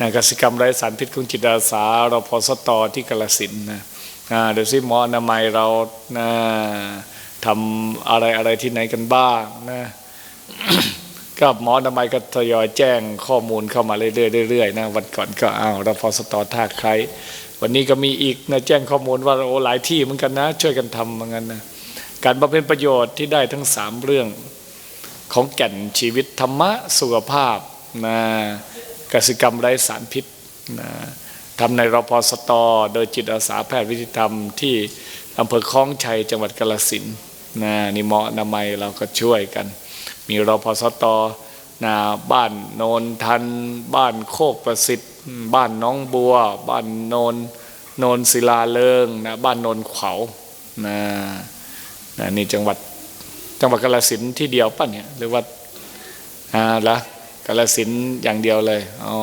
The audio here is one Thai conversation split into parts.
นะกสิกรรมไร้สารพิษของจิตอาสา เราพอสตอที่กาลสินนะเดี๋ยวสิหมออนามัยเรานะทำอะไรอะไรที่ไหนกันบ้างนะก็หมออนามัยก็ทยอยแจ้งข้อมูลเข้ามาเรื่อยๆเรื่อยๆนะวันก่อนก็อ้าวเราพอสตอท่าใคร วันนี้ก็มีอีกนะแจ้งข้อมูลว่าโอ้หลายที่เหมือนกันนะ ช่วยกันทำเหมือนกันนะการบำเพ็ญประโยชน์ที่ได้ทั้งสามเรื่องของแก่นชีวิตธรรมะสุขภาพนะ กสิกรรมไร้สารพิษนะทำในรพสตโดยจิตอาสาแพทย์วิทยธรรมที่อำเภอคลองชัยจังหวัดกาฬสินนะนี่เหมออนามัยเราก็ช่วยกัน มีรพสตนะบ้านโนนทัน บ้านโคกประสิทธิ์ บ้านน้องบัว บ้านโนนโนนศิลาเลิงนะบ้านโนนขวาวนะนะนี่จังหวัดจังหวัดกาฬสินที่เดียวป่ะเนี่ยหรือว่าอ่าละ กาฬสินอย่างเดียวเลยอ๋อ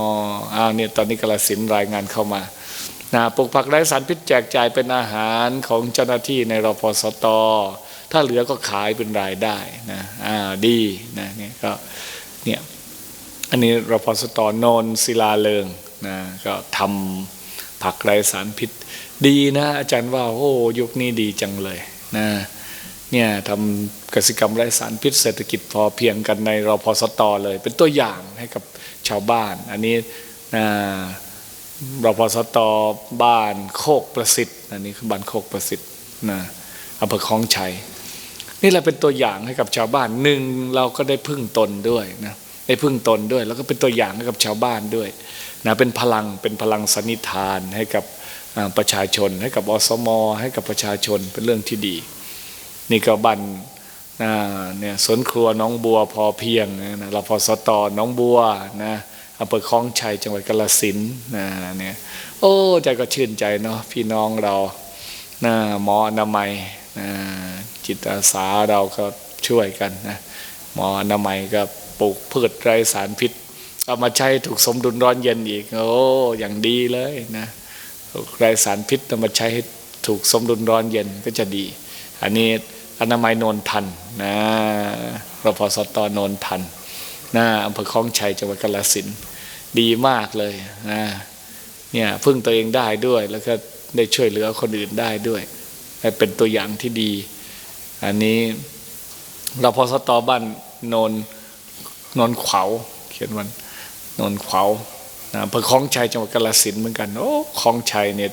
อ้าวเนี่ยตอนนี้กาฬสินรายงานเข้ามานะปลูกผักไร้สารพิษแจกจ่ายเป็นอาหารของเจ้าหน้าที่ในรพสต ถ้าเหลือก็ขายเป็นรายได้นะอ่าดีนะเนี่ยก็เนี่ยอันนี้รพสตโนนศิลาเลิงนะก็ทำผักไร้สารพิษ ดีนะ อาจารย์ว่าโอ้ยุคนี้ดีจังเลยนะ เนี่ยทำกสิกรรมไร้สารพิษเศรษฐกิจพอเพียงกันในรอพสตเลย เป็นตัวอย่างให้กับชาวบ้าน อันนี้นะรพสตบ้านโคกประสิทธิ์อันนี้คือบ้านโคกประสิทธิ์นะอำเภอคลองชัยนี่แหละเป็นตัวอย่างให้กับชาวบ้านหนึ่งเราก็ได้พึ่งตนด้วยนะได้พึ่งตนด้วย แล้วก็เป็นตัวอย่างให้กับชาวบ้านด้วยนะเป็นพลังเป็นพลังสนิทานให้กับประชาชน ให้กับอสม ให้กับประชาชนเป็นเรื่องที่ดี นี่ก็บันนะเนี่ยสวนครัวน้องบัวพอเพียงนะเราพอสตอน้องบัวนะอำเภอคลองชัยจังหวัดกาฬสินธุ์นะเนี่ยโอ้ใจก็ชื่นใจเนาะพี่น้องเรานะหมออนามัยนะจิตอาสาเราก็ช่วยกันนะหมออนามัยก็ปลูกพืชไร้สารพิษ เอามาใช้ถูกสมดุลร้อนเย็นอีก โอ้อย่างดีเลยนะไร้สารพิษเอามาใช้ถูกสมดุลร้อนเย็นก็จะดี อันนี้อนามัยโนนทันนะรพสตโนนทันนะอำเภอคลองชัยจังหวัดกาฬสินธุ์ดีมากเลยนะเนี่ยพึ่งตัวเองได้ด้วย แล้วก็ได้ช่วยเหลือคนอื่นได้ด้วยเป็นตัวอย่างที่ดี อันนี้รพสตบ้านโนนโนนขวาวเขียนวันโนนขวาว นะอำเภอคลองชัยจังหวัดกาฬสินเหมือนกันโอ้คลองชัยเนี่ย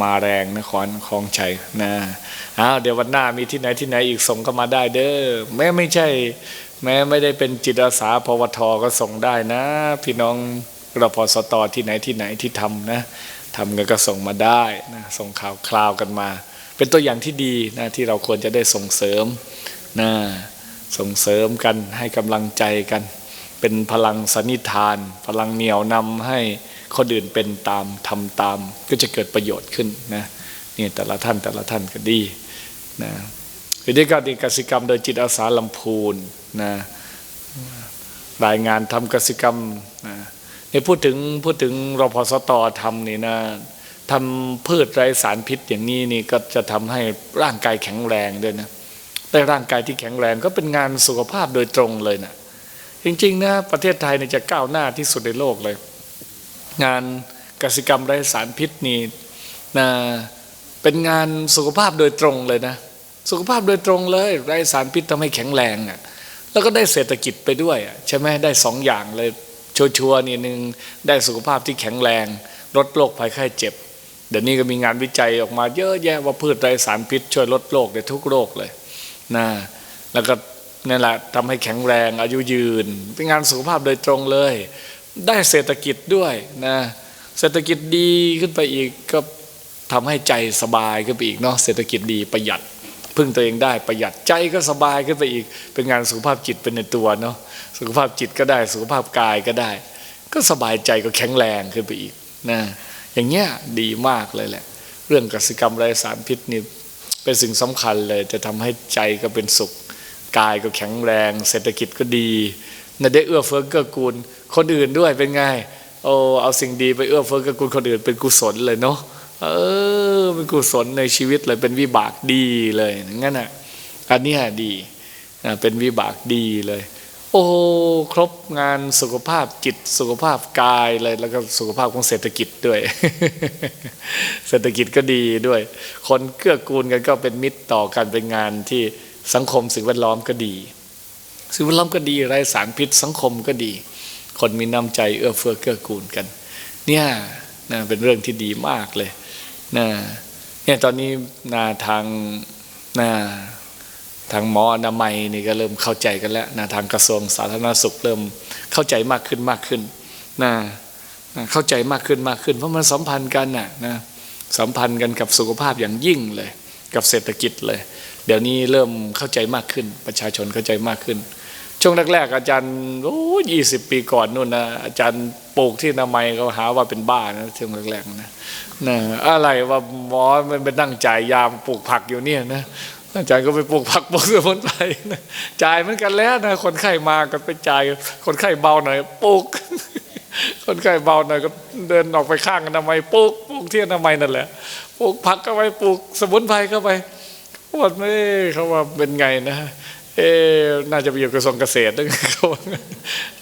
มาแรงนะครคลองชัยนะอ้าวเดี๋ยววันหน้ามีที่ไหนที่ไหนอีกส่งเข้ามาได้เด้อแม้ไม่ใช่ แม้ไม่ได้เป็นจิตอาสาพวทก็ส่งได้นะ พี่น้องรพสตที่ไหนที่ไหนที่ทำนะทำกันก็ส่งมาได้นะส่งข่าวคราวกันมา เป็นตัวอย่างที่ดีนะที่เราควรจะได้ส่งเสริมนะส่งเสริมกันให้กำลังใจกัน เป็นพลังสนิทาน พลังเหนี่ยวนำให้คนอื่นเป็นตามทำตาม ก็จะเกิดประโยชน์ขึ้นนะนี่แต่ละท่านแต่ละท่านก็ดีนะวิธีการกสิกรรมโดยจิตอาสาลำพูนนะรายงานทำกสิกรรมนะนี่พูดถึงพูดถึงรพสตทำนี่นะทำพืชไร้สารพิษอย่างนี้นี่ก็จะทำให้ร่างกายแข็งแรงด้วยนะได้ร่างกายที่แข็งแรงก็เป็นงานสุขภาพโดยตรงเลยนะ จริงๆนะประเทศไทยเนี่ยจะก้าวหน้าที่สุดในโลกเลย งานกสิกรรมไร้สารพิษนี่นะเป็นงานสุขภาพโดยตรงเลยนะ สุขภาพโดยตรงเลย ไร้สารพิษทำให้แข็งแรงอะแล้วก็ได้เศรษฐกิจไปด้วยอะใช่ไหมได้สองอย่างเลยชัวร์ๆนี่หนึ่งได้สุขภาพที่แข็งแรงลดโรคภัยไข้เจ็บเดี๋ยวนี้ก็มีงานวิจัยออกมาเยอะแยะว่าพืชไร้สารพิษ ช่วยลดโรคได้ทุกโรคเลยนะแล้วก็ นี่แหละทำให้แข็งแรงอายุยืน เป็นงานสุขภาพโดยตรงเลย ได้เศรษฐกิจด้วยนะเศรษฐกิจดีขึ้นไปอีกก็ทำให้ใจสบายขึ้นไปอีกเนาะเศรษฐกิจดีประหยัดพึ่งตัวเองได้ประหยัดใจก็สบายขึ้นไปอีก เป็นงานสุขภาพจิตเป็นในตัวเนาะสุขภาพจิตก็ได้สุขภาพกายก็ได้ ก็สบายใจก็แข็งแรงขึ้นไปอีกนะอย่างเงี้ยดีมากเลยแหละ เรื่องกสิกรรมไร้สารพิษนี่เป็นสิ่งสำคัญเลยจะทำให้ใจก็เป็นสุข กายก็แข็งแรง เศรษฐกิจก็ดีน่ได้เอื้อเฟื้อเกื้อกูล คนอื่นด้วยเป็นไงโอ้เอาสิ่งดีไปเอื้อเฟื้อเกื้อกูลคนอื่นเป็นกุศลเลยเนาะเออเป็นกุศลในชีวิตเลยเป็นวิบากดีเลยงั้นอะอันนี้ดีเป็นวิบากดีเลย โอ้ครบงานสุขภาพจิตสุขภาพกายเลยแล้วก็สุขภาพของเศรษฐกิจด้วย เศรษฐกิจก็ดีด้วย คนเกื้อกูลกันก็เป็นมิตรต่อกันเป็นงานที่ สังคมสิ่งแวดล้อมก็ดีสิ่งแวดล้อมก็ดีไร้สารพิษ สังคมก็ดี คนมีน้ำใจเอื้อเฟื้อเกื้อกูลกัน เนี่ยนะเป็นเรื่องที่ดีมากเลยนะเนี่ยตอนนี้นาทางนาทางหมออนามัยนี่ก็เริ่มเข้าใจกันแล้วนะทางกระทรวงสาธารณสุขเริ่มเข้าใจมากขึ้นมากขึ้นนะนะเข้าใจมากขึ้นมากขึ้น เพราะมันสัมพันธ์กันน่ะนะสัมพันธ์กันกับสุขภาพอย่างยิ่งเลย กับเศรษฐกิจเลย เดี๋ยวนี้เริ่มเข้าใจมากขึ้น ประชาชนเข้าใจมากขึ้น ช่วงแรกๆอาจารย์โอ้ยี่สิบปีก่อนนู่นนะอาจารย์ปลูกที่นาไมเขาหาว่าเป็นบ้านะช่วงแรกๆนะนะอะไรว่าหมอมันไปนั่งจ่ายยามปลูกผักอยู่เนี่ยนะอาจารย์ก็ไปปลูกผักปลูกสมุนไพรนะจ่ายเหมือนกันแล้วนะคนไข้มาก็ไปจ่ายคนไข้เบาหน่อยปลูก คนไข้เบาหน่อยก็เดินออกไปข้างนามัยปลูกปลูกที่นามัยนั่นแหละปลูกผักก็ไปปลูกสมุนไพรก็ไป ว่าไม่เขาว่าเป็นไงนะ เอ๊น่าจะไปอยู่กระทรวงเกษตรด้วยเขาว่า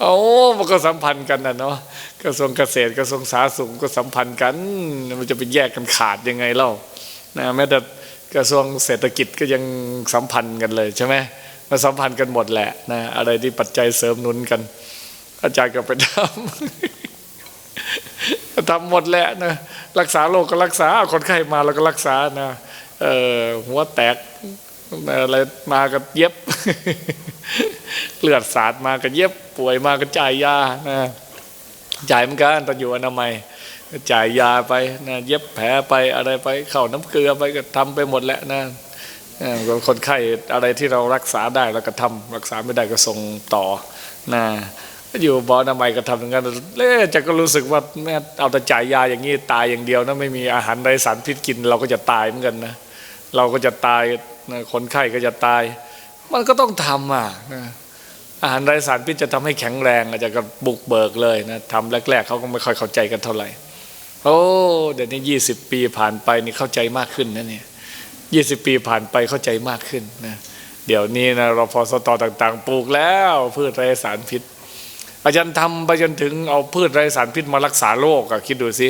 โอ้มันก็สัมพันธ์กันนะเนาะกระทรวงเกษตรกระทรวงสาธารณสุขก็สัมพันธ์กัน มันจะไปแยกกันขาดยังไงเล่านะแม้แต่กระทรวงเศรษฐกิจก็ยังสัมพันธ์กันเลยใช่ไหมมันสัมพันธ์กันหมดแหละนะอะไรที่ปัจจัยเสริมนุนกัน อาจารย์ก็ไปทำทำหมดแหละนะรักษาโรคก็รักษาคนไข้มาแล้วก็รักษานะ หัวแตกอะไรมาก็เย็บ เลือดสาดมาก็เย็บ ป่วยมาก็จ่ายยานะจ่ายเหมือนกันตอนอยู่อนามัยจ่ายยาไปนะเย็บแผลไปอะไรไปเข้าน้ำเกลือไปก็ทำไปหมดแหละนะคนไข้อะไรที่เรารักษาได้เราก็ทำรักษาไม่ได้ก็ส่งต่อนะอยู่บอนามัยก็ทำอย่างนั้นเล่จะก็รู้สึกว่าแม่เอาแต่จ่ายยาอย่างนี้ตายอย่างเดียวนะไม่มีอาหารไรสารพิษกิน เราก็จะตายเหมือนกันนะ เราก็จะตายคนไข้ก็จะตาย มันก็ต้องทำอะอาหารไรสารพิษจะทำให้แข็งแรงอาจจะก็บุกเบิกเลยนะทำแรกๆเขาก็ไม่ค่อยเข้าใจกันเท่าไหร่ โอ้เดี๋ยวนี้ยี่สิบปีผ่านไปนี่เข้าใจมากขึ้นนะเนี่ยยี่สิบปีผ่านไปเข้าใจมากขึ้นนะเดี๋ยวนี้นะเราพอสตอต่างๆ ปลูกแล้วพืชไรสารพิษอาจารย์ทำไปจนถึงเอาพืชไรสารพิษมารักษาโรคอะคิดดูสิ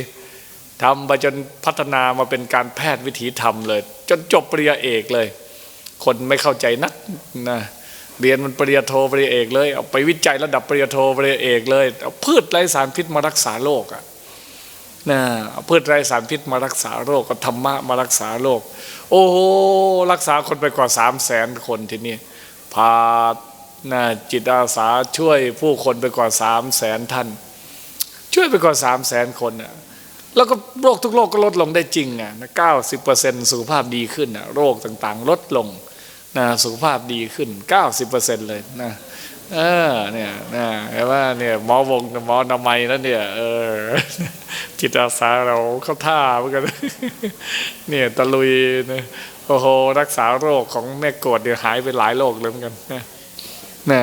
ทำไปจนพัฒนามาเป็นการแพทย์วิถีธรรมเลย จนจบปริญญาเอกเลย คนไม่เข้าใจนักนะเรียนมันปริญญาโทปริญญาเอกเลยเอาไปวิจัยระดับปริญญาโทปริญญาเอกเลยเอาพืชไรสารพิษมารักษาโรคอะนะเอาพืชไรสารพิษมารักษาโรคก็ธรรมะมารักษาโรคโอ้โหรักษาคนไปกว่าสามแสนคนที่นี่พานะจิตอาสาช่วยผู้คนไปกว่าสามแสนท่าน ช่วยไปกว่าสามแสนคนน่ะ แล้วก็โรคทุกโรคก็ลดลงได้จริงอะเก้าสิบเปอร์เซ็นสุขภาพดีขึ้นอะโรคต่างๆ ลดลงนะสุขภาพดีขึ้นเก้าสิบเปอร์เซ็นเลยนะเออเนี่ยนะเห็นว่าเนี่ยหมอวงหมอนามัยนั่นเนี่ยเออจิตอาสาเราเข้าท่าเหมือนกันเนี่ยตะลุยนะโอ้โหรักษาโรคของแม่กดเดี๋ยวหายไปหลายโรคเลยเหมือนกันนะนะ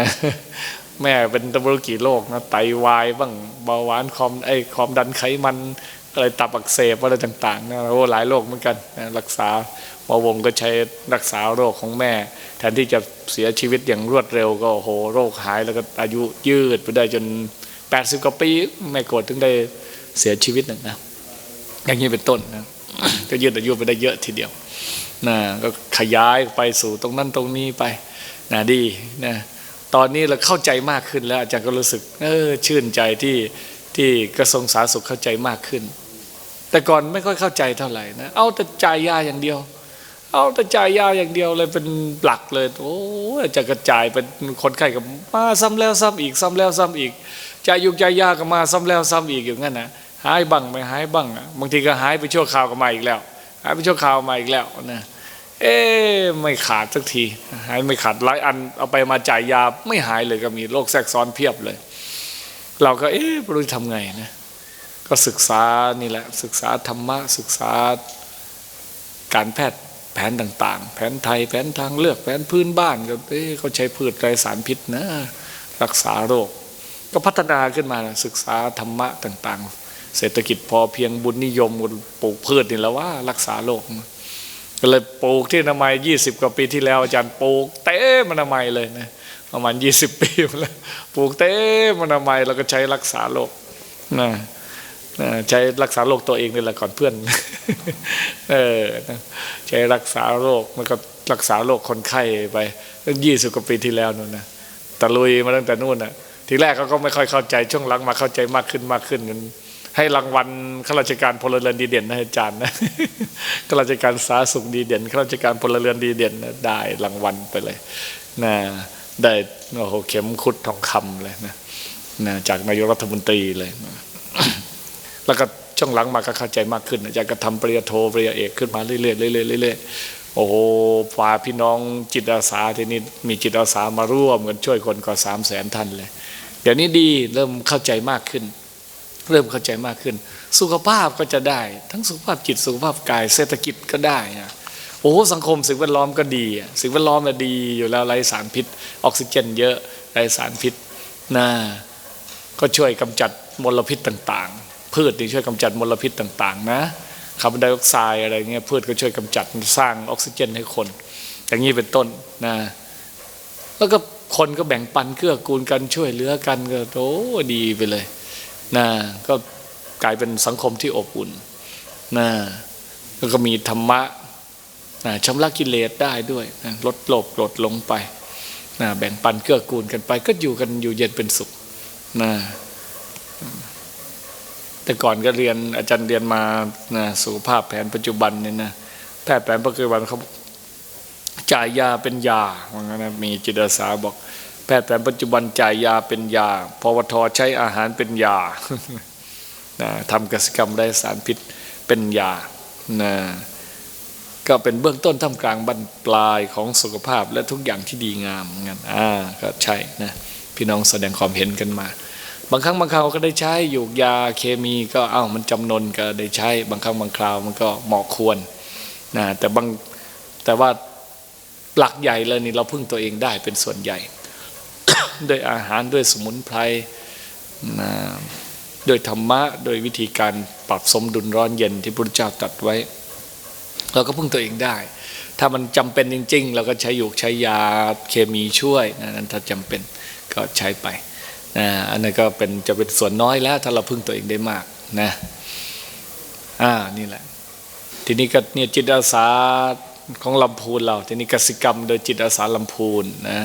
แม่เป็นตะบรุกี่โรคนะไตวายบ้างเบาหวานความไอความดันไขมัน อะไรตับอักเสบอะไรต่างๆนะโอ้หลายโรคเหมือนกันนะรักษาหมอวงก็ใช้รักษาโรคของแม่ แทนที่จะเสียชีวิตอย่างรวดเร็วก็โหโรคหายแล้วก็อายุยืดไปได้จน 80กว่าปีแม่กดถึงได้เสียชีวิตหนึ่งนะอย่างนี้เป็นต้นนะก็ยืดอายุไปได้เยอะทีเดียวนะก็ขยายไปสู่ตรงนั้นตรงนี้ไปนะดีนะตอนนี้เราเข้าใจมากขึ้นแล้วอาจารย์ก็รู้สึกเออชื่นใจที่ที่กระทรวงสาธารณสุขเข้าใจมากขึ้น แต่ก่อนไม่ค่อยเข้าใจเท่าไหร่นะเอาแต่จ่ายยาอย่างเดียว เอาแต่จ่ายยาอย่างเดียวเลยเป็นหลักเลยโอ้จะกระจายเป็นคนไข้กับมาซ้ำแล้วซ้ำอีกซ้ำแล้วซ้ำอีกจ่ายยุกจ่ายยาก็มาซ้ำแล้วซ้ำอีกอย่างนั้นนะหายบ้างไม่หายบ้างบางทีก็หายไปชั่วคราวก็มาอีกแล้ว หายไปชั่วคราวมาอีกแล้วนะเอ๊ไม่ขาดสักทีหายไม่ขาดหลายอันเอาไปมาจ่ายยาไม่หายเลยก็มีโรคแทรกซ้อนเพียบเลย เราก็เอ๊ะไม่รู้จะทำไงนะ ก็ศึกษานี่แหละศึกษาธรรมะศึกษาการแพทย์แผนต่าง ๆ แผนไทยแผนทางเลือกแผนพื้นบ้านก็เอ๊ะเขาใช้พืชไรสารพิษนะรักษาโรค ก็พัฒนาขึ้นมาศึกษาธรรมะต่าง ๆ เศรษฐกิจพอเพียงบุญนิยมปลูกพืชนี่แล้วว่ารักษาโรคก็เลยปลูกที่นามัยยี่สิบกว่าปีที่แล้ว อาจารย์ปลูกเต้มันนามัยเลยนะประมาณยี่สิบปีแล้วปลูกเต็มอนามัยแล้วก็ใช้รักษาโรคนะ ใช้รักษาโรคตัวเองนี่แหละก่อนเพื่อน เออใช้รักษาโรคมันก็รักษาโรคคนไข้ไปตั้งยี่สิบกว่าปีที่แล้วนู่นนะตะลุยมาตั้งแต่นู่นนะทีแรกเขาก็ไม่ค่อยเข้าใจช่วงหลังมาเข้าใจมากขึ้นมากขึ้นจนให้รางวัลข้าราชการพลเรือนดีเด่นนะอาจารย์นะข้าราชการสาธารณสุขดีเด่นข้าราชการพลเรือนดีเด่นได้รางวัลไปเลยนะได้โอ้โหเข็มขุดทองคำเลยนะนะจากนายกรัฐมนตรีเลยนะ แล้วก็ช่วงหลังมาก็เข้าใจมากขึ้นอาจารย์ก็ทำปริญญาโทปริญญาเอกขึ้นมาเรื่อยๆเรื่อยๆเรื่อยๆโอ้โหฝ่าพี่น้องจิตอาสาทีนี้มีจิตอาสามาร่วมกันช่วยคนกว่าสามแสนท่านเลย เดี๋ยวนี้ดีเริ่มเข้าใจมากขึ้น เริ่มเข้าใจมากขึ้น สุขภาพก็จะได้ ทั้งสุขภาพจิตสุขภาพกายเศรษฐกิจก็ได้อะโอ้สังคมสิ่งแวดล้อมก็ดี สิ่งแวดล้อมมันดีอยู่แล้วไร้สารพิษ ออกซิเจน เยอะไร้สารพิษนะก็ช่วยกำจัดมลพิษต่าง พืชนี่ช่วยกำจัดมลพิษต่างๆนะคาร์บอนไดออกไซด์อะไรเงี้ยพืชก็ช่วยกำจัดสร้างออกซิเจนให้คน อย่างนี้เป็นต้นนะแล้วก็คนก็แบ่งปันเกื้อกูลกันช่วยเหลือกันก็โอ้ดีไปเลยนะก็กลายเป็นสังคมที่อบอุ่นนะแล้วก็มีธรรมะนะชำระกิเลสได้ด้วยนะลดโลภลดลงไปนะแบ่งปันเกื้อกูลกันไป ก็อยู่กันอยู่เย็นเป็นสุขนะ แต่ก่อนก็เรียนอาจารย์เรียนมานะสุขภาพแผนปัจจุบันเนี่ยนะแพทย์แผนปัจจุบันเขาจ่ายยาเป็นยาว่างั้นนะมีจิตอาสาบอก แพทย์แผนปัจจุบันจ่ายยาเป็นยาพวทใช้อาหารเป็นยานะทำกสิกรรมได้สารพิษเป็นยานะก็เป็นเบื้องต้นท่ามกลางบรรปลายของสุขภาพและทุกอย่างที่ดีงามงั้นอ่าก็ใช่นะพี่น้องแสดงความเห็นกันมา บางครั้งบางคราวก็ได้ใช้อยู่ยาเคมีก็เอ้ามันจำนนก็ได้ใช้ บางครั้งบางคราวมันก็เหมาะควรนะแต่บางแต่ว่าหลักใหญ่เลยนี่เราพึ่งตัวเองได้เป็นส่วนใหญ่ ด้วยอาหารด้วยสมุนไพรนะด้วยธรรมะโดยวิธีการปรับสมดุลร้อนเย็นที่พระเจ้าตรัสไว้ เราก็พึ่งตัวเองได้ ถ้ามันจำเป็นจริง ๆ เราก็ใช้ยูกใช้ยาเคมีช่วยนะนั้นถ้าจำเป็นก็ใช้ไป นะอันนั้นก็เป็นจะเป็นส่วนน้อยแล้ว ถ้าเราพึ่งตัวเองได้มากนะอ่านี่แหละ ทีนี้ก็เนี่ยจิตอาสาของลำพูนเรา ทีนี้กสิกรรม โดยจิตอาสาลำพูนนะ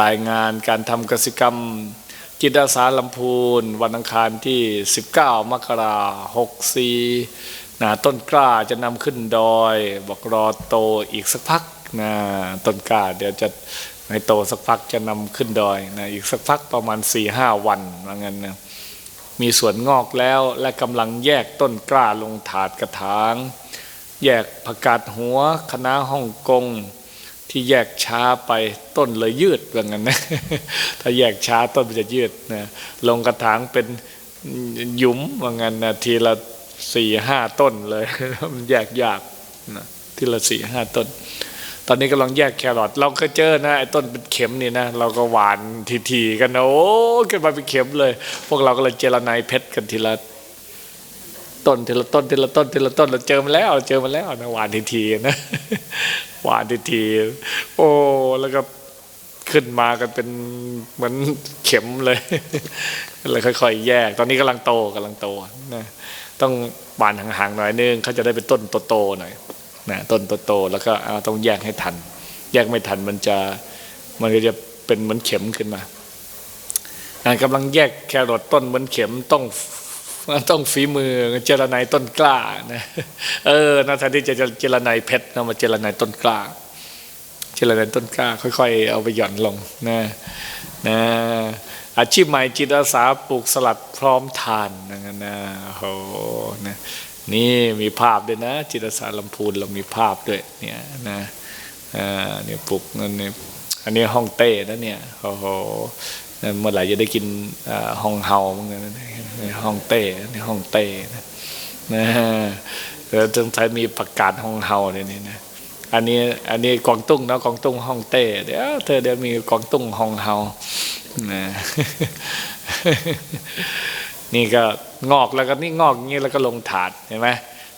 รายงานการทำกสิกรรม จิตอาสาลำพูน วันอังคารที่ 19 มกราหกสี่นะต้นกล้าจะนำขึ้นดอย บอกรอโตอีกสักพักนะต้นกล้าเดี๋ยวจะ ให้โตสักพักจะนำขึ้นดอยนะอีกสักพักประมาณ4ี่ห้าวันว่างั้นนะมีสวนงอกแล้วและกำลังแยกต้นกล้าลงถาดกระถาง แยกผักกาดหัวคณะฮ่องกงที่แยกช้าไปต้นเลยยืดว่างั้นนะถ้าแยกช้าต้นมันจะยืดนะลงกระถางเป็นหยุมว่างั้นนะทีละสี่ห้าต้นเลยมันแยกยากนะทีละสี่ห้าต้น ตอนนี้กำลังแยกแครอทเราก็เจอนะไอ้ต้นเป็นเข็มนี่นะเราก็หวานทีๆกันนะโอ้ขึ้นมาเป็นเข็มเลย พวกเราก็เลยเจรนายเพชรกันทีละต้นทีละต้นทีละต้นทีละต้นเราเจอมาแล้วเจอมาแล้วนะหวานทีๆนะหวานทีๆโอ้แล้วก็ขึ้นมากันเป็นเหมือนเข็มเลยเลยค่อยๆ แยก ตอนนี้กำลังโตกำลังโตนะต้องหวานห่างๆหน่อยนึงเขาจะได้เป็นต้นโตๆหน่อย นะต้นโตๆแล้วก็เอาต้องแยกให้ทัน แยกไม่ทันมันจะมันก็จะเป็นเหมือนเข็มขึ้นมาอ่ากำลังแยกแครอทต้นเหมือนเข็มต้องต้องฝีมือเจรนายต้นกล้านะเออนาทีที่จะเจรนายเพชรนะมาเจรนายต้นกล้า เจรนายต้นกล้า ค่อย ๆ เอาไปหย่อนลงนะนะอาชีพใหม่จิตอาสาปลูกสลัดพร้อมทานนะนะโหนะ นี่มีภาพด้วยนะ จิตอาสาลำพูนเรามีภาพด้วยเนี่ยนะอ่าเนี่ยปลูกนั่นเนี่ยอันนี้ห้องเต้นะเนี่ยโอ้โหเมื่อไหร่จะได้กินห้องเฮาเหมือนกันในห้องเต้ในห้องเต้นะนะเออจงใช้มีประกาศห้องเฮาเนี่ยนี่นะอันนี้อันนี้กวางตุ้งเนาะกวางตุ้งห้องเต้เดี๋ยวเธอเดี๋ยวมีกวางตุ้งห้องเฮานะ นี่ก็งอกแล้วก็นี่งอกอย่างนี้แล้วก็ลงถาดเห็นไหม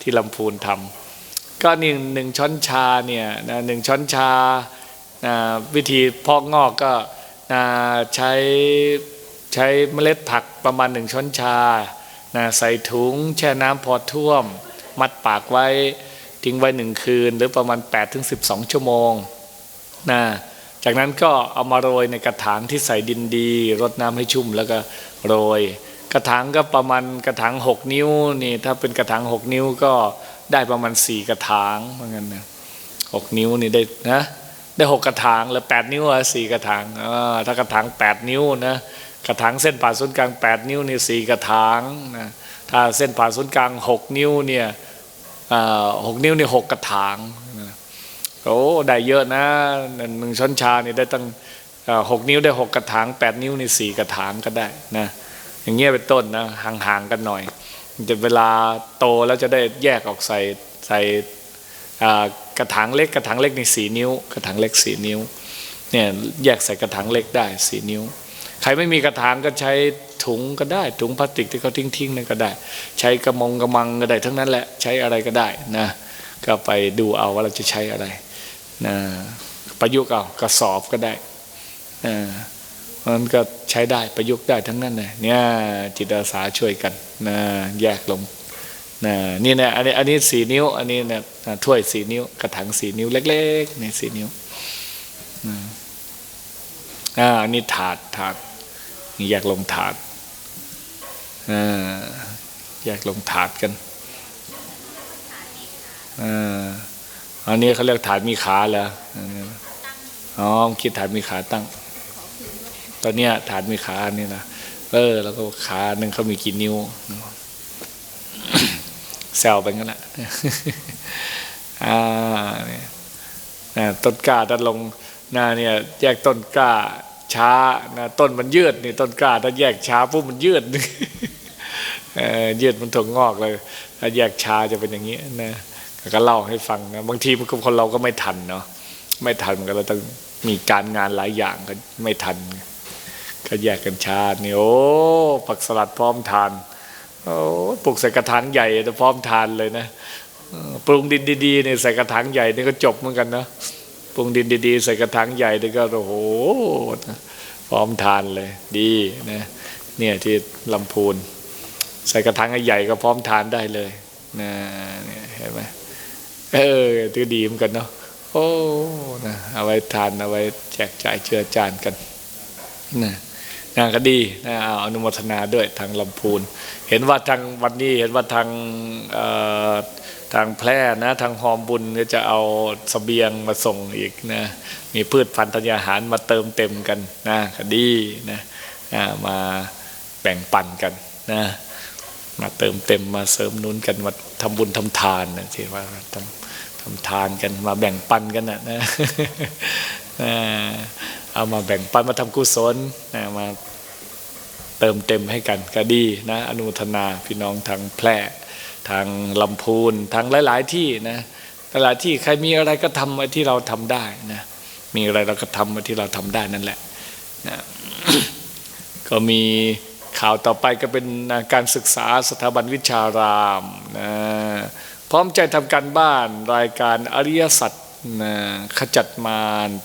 ที่ลำพูนทำก็นี่หนึ่งช้อนชาเนี่ยนะหนึ่งช้อนชาวิธีพอกงอกก็ใช้ใช้เมล็ดผักประมาณหนึ่งช้อนชานะใส่ถุงแช่น้ำพอท่วม มัดปากไว้ทิ้งไว้หนึ่งคืน หรือประมาณ8ถึง12 ชั่วโมงนะจากนั้นก็เอามาโรยในกระถางที่ใส่ดินดีรดน้ำให้ชุ่มแล้วก็โรย กระถางก็ประมาณกระถาง6นิ้วนี่ถ้าเป็นกระถาง6นิ้วก็ได้ประมาณ4กระถางเหมือนกันนะหกนิ้วนี่ได้นะได้หกกระถางแล้วแปดนิ้วอะสี่กระถางถ้ากระถางแปดนิ้วนะกระถางเส้นผ่าศูนย์กลางแปดนิ้วนี่สี่กระถางนะถ้าเส้นผ่าศูนย์กลางหกนิ้วเนี่ยหกนิ้วนี่หกกระถางโอ้ได้เยอะนะหนึ่งช้อนชานี่ได้ตั้งหกนิ้วได้หกกระถางแปดนิ้วนี่สี่กระถางก็ได้นะ อย่างเงี้ยเป็นต้นนะห่างๆกันหน่อยจะเวลาโตแล้วจะได้แยกออกใส่ใส่กระถางเล็กกระถางเล็กนี่สี่นิ้ว กระถางเล็กสี่นิ้วเนี่ยแยกใส่กระถางเล็กได้สี่นิ้ว ใครไม่มีกระถางก็ใช้ถุงก็ได้ ถุงพลาสติกที่เขาทิ้งๆนั่นก็ได้ ใช้กระมงกระมังก็ได้ทั้งนั้นแหละใช้อะไรก็ได้นะก็ไปดูเอาว่าเราจะใช้อะไรนะประยุกต์เอากระสอบก็ได้นะ มันก็ใช้ได้ประยุกต์ได้ทั้งนั้นเลยเนี่ยจิตอาสาช่วยกันนะแยกลงนะนี่เนี่ยอันนี้อันนี้สี่นิ้ว อันนี้เนี่ยถ้วยสี่นิ้ว กระถางสี่นิ้วเล็กๆในสี่นิ้วนะอ่าอันนี้ถาดถาดนี่แยกลงถาดอ่าแยกลงถาดกันอ่าอันนี้เขาเรียกถาดมีขาเหรออ๋อคิดถาดมีขาตั้ง ตอนเนี้ยฐานมีขาอันนี่นะเออแล้วก็ขาหนึ่งเขามีกี่นิ้วแซวไปงั้นแหละอ่าเนี่ยต้นกล้าถ้าลงหน้าเนี่ยแยกต้นกล้าช้านะต้นมันยืดนี่ต้นกล้าถ้าแยกช้าปุ๊บมันยืดเออยืดมันถั่วงอกเลยถ้าแยกช้าจะเป็นอย่างนี้นะก็เล่าให้ฟังนะบางทีมันคนเราก็ไม่ทันเนาะไม่ทันมันก็เราต้องมีการงานหลายอย่างก็ไม่ทัน ก็แยกกันชาตินี่ยโอ้ผักสลัดพร้อมทานโอ้ปลูกใส่กระถางใหญ่แต่พร้อมทานเลยนะปรุงดินดีๆเนี่ยใส่กระถางใหญ่นี่ก็จบเหมือนกันนะปรุงดินดีๆใส่กระถางใหญ่นี่ก็โอ้โหพร้อมทานเลย ดีนะเนี่ยที่ลำพูน ใส่กระถางใหญ่ก็พร้อมทานได้เลยนะเนี่ยเห็นไหมเออถือดีเหมือนกันเนาะโอ้นะเอาไว้ทานเอาไว้แจกจ่ายเชื้อจานกันนะ นก็ดีนะเอาอนุโมทนาด้วยทางลำพูน เห็นว่าทางวันนี้เห็นว่าทางทางแพร่นะทางหอมบุญจะเอาสเสบียงมาส่งอีกนะมีพืชพันธุ์ธัญญาหารมาเติมเต็มกันนะก็ดีนะมาแบ่งปันกันนะมาเติมเต็มมาเสริมนุนกันมาทำบุญทำทานนะที่ว่าทำทำทานกันมาแบ่งปันกันนะนะนะ เอามาแบ่งปันมาทำกุศลนะมาเติมเต็มให้กันก็ดีนะอนุทนาพี่น้องทางแพร่ทางลำพูนทางหลาย ๆ ที่นะหลายที่ใครมีอะไรก็ทำที่เราทำได้นะมีอะไรเราก็ทำที่เราทำได้นั่นแหละนะก็มีข่าวต่อไปก็เป็นการศึกษาสถาบันวิชารามนะพร้อมใจทำการบ้านรายการอริยสัจนะขจัดมาร